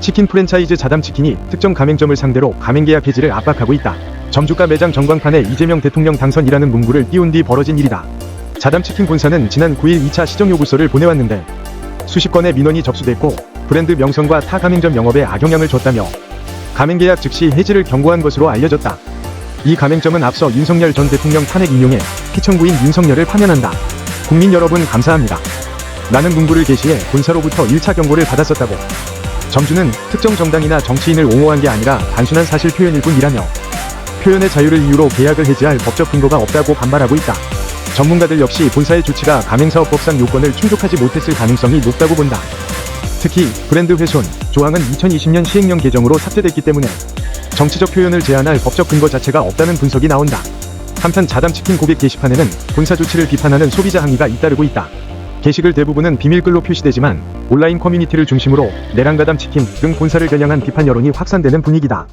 치킨 프랜차이즈 자담치킨이 특정 가맹점을 상대로 가맹계약 해지를 압박하고 있다. 점주가 매장 전광판에 이재명 대통령 당선이라는 문구를 띄운 뒤 벌어진 일이다. 자담치킨 본사는 지난 9일 2차 시정 요구서를 보내왔는데 수십 건의 민원이 접수됐고 브랜드 명성과 타 가맹점 영업에 악영향을 줬다며 가맹계약 즉시 해지를 경고한 것으로 알려졌다. 이 가맹점은 앞서 윤석열 전 대통령 탄핵 인용에 피청구인 윤석열을 파면한다. 국민 여러분 감사합니다. 라는 문구를 게시해 본사로부터 1차 경고를 받았었다고. 점주는 특정 정당이나 정치인을 옹호한 게 아니라 단순한 사실 표현일 뿐이라며 표현의 자유를 이유로 계약을 해지할 법적 근거가 없다고 반발하고 있다. 전문가들 역시 본사의 조치가 가맹사업법상 요건을 충족하지 못했을 가능성이 높다고 본다. 특히 브랜드 훼손 조항은 2020년 시행령 개정으로 삭제됐기 때문에 정치적 표현을 제한할 법적 근거 자체가 없다는 분석이 나온다. 한편 자담치킨 고객 게시판에는 본사 조치를 비판하는 소비자 항의가 잇따르고 있다. 게시글 대부분은 비밀글로 표시되지만 온라인 커뮤니티를 중심으로 내랑가담 치킨 등 본사를 겨냥한 비판 여론이 확산되는 분위기다.